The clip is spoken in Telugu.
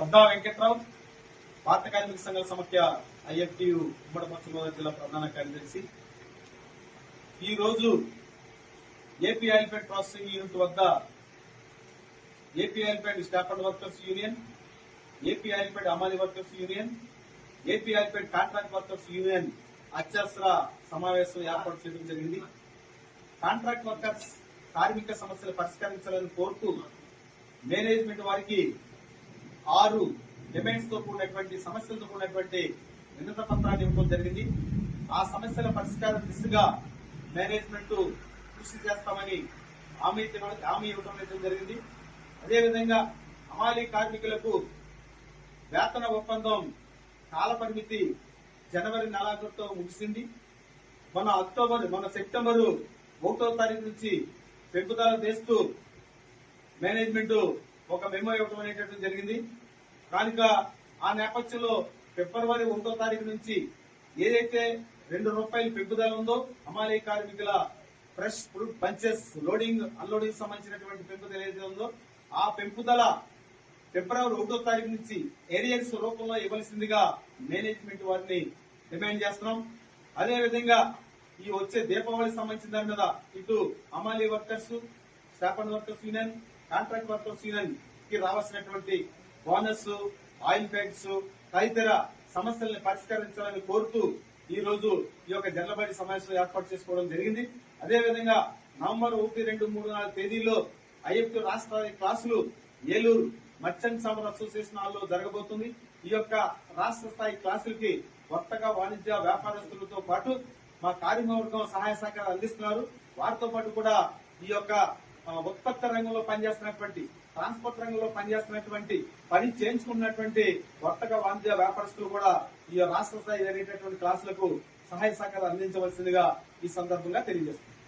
పద్దా వెంకట్రావు భారత కార్మిక సంఘాల సమఖ్య ఐఎఫ్టియు ఉమ్మడి పశ్చిమ గోదావరి జిల్లా ప్రధాన కార్యదర్శి. ఈ రోజు ఏపీ ఆయిల్ఫెడ్ ప్రాసెసింగ్ యూనిట్ వద్ద AP Oilfed staff and workers union AP Oilfed అమాలి workers union AP Oilfed contract workers union అత్యవసర సమావేశం ఏర్పాటు చేయడం జరిగింది. కాంట్రాక్ట్ వర్కర్స్ కార్మిక సమస్యలు పరిష్కరించాలని కోరుతూ మేనేజ్మెంట్ వారికి ఆరు డిమాండ్స్తో కూడినటువంటి సమస్యలతో కూడినటువంటి వినత పత్రాన్ని ఇవ్వడం జరిగింది. ఆ సమస్యల పరిష్కారం దిశగా మేనేజ్మెంట్ కృషి చేస్తామని హామీ హామీ ఇవ్వడం జరిగింది. అదేవిధంగా అమాలి కార్మికులకు వేతన ఒప్పందం కాల పరిమితి జనవరి నెలాఖరుతో ముగిసింది. మన అక్టోబర్ మన సెప్టెంబరు ఒకటో తారీఖు నుంచి పెంపుదల చేస్తూ మేనేజ్మెంట్ ఒక మెమో ఇవ్వడం అనేటటువంటి జరిగింది. కనుక ఆ నేపథ్యంలో ఫిబ్రవరి ఒకటో తారీఖు నుంచి ఏదైతే రెండు రూపాయలు పెంపుదల ఉందో అమాలయ కార్మికుల fresh fruit bunches loading unloading సంబంధించినటువంటి పెంపుదల ఏదైతే ఉందో ఆ పెంపుదల ఫిబ్రవరి ఒకటో తారీఖు నుంచి ఏరియన్స్ రూపంలో ఇవ్వాల్సిందిగా మేనేజ్మెంట్ వారిని డిమాండ్ చేస్తున్నాం. అదే విధంగా ఈ వచ్చే దీపావళి సంబంధించిన దాని మీద ఇటు అమాలి workers staff and workers union contract worker యూనియన్కి రావాల్సినటువంటి బోనస్ ఆయిల్ బ్యాగ్స్ తదితర సమస్యల్ని పరిష్కరించాలని కోరుతూ ఈ రోజు ఈ యొక్క జల్లబడి సమావేశం ఏర్పాటు చేసుకోవడం జరిగింది. అదేవిధంగా నవంబర్ ఒకటి రెండు మూడు నాలుగు తేదీల్లో ఐఎఫ్టీ రాష్ట్ర క్లాసులు ఏలూరు మర్చెంట్ సమర్ అసోసియేషన్ హాల్లో జరగబోతుంది. ఈ యొక్క రాష్ట్ర స్థాయి క్లాసులకి కొత్తగా వాణిజ్య వ్యాపారస్తులతో పాటు మా కార్యవర్గం సహాయ సహకారాలు అందిస్తున్నారు. వారితో పాటు కూడా ఈ యొక్క ఉత్పత్తి రంగంలో పనిచేస్తున్నటువంటి ట్రాన్స్పోర్ట్ రంగంలో పనిచేస్తున్నటువంటి పని చేయించుకున్నటువంటి వర్తక వాణిజ్య వ్యాపారస్తులు కూడా ఈ రాష్ట్ర స్థాయి జరిగేటటువంటి క్లాసులకు సహాయ సహకారాలు అందించవలసిందిగా ఈ సందర్భంగా తెలియజేస్తున్నారు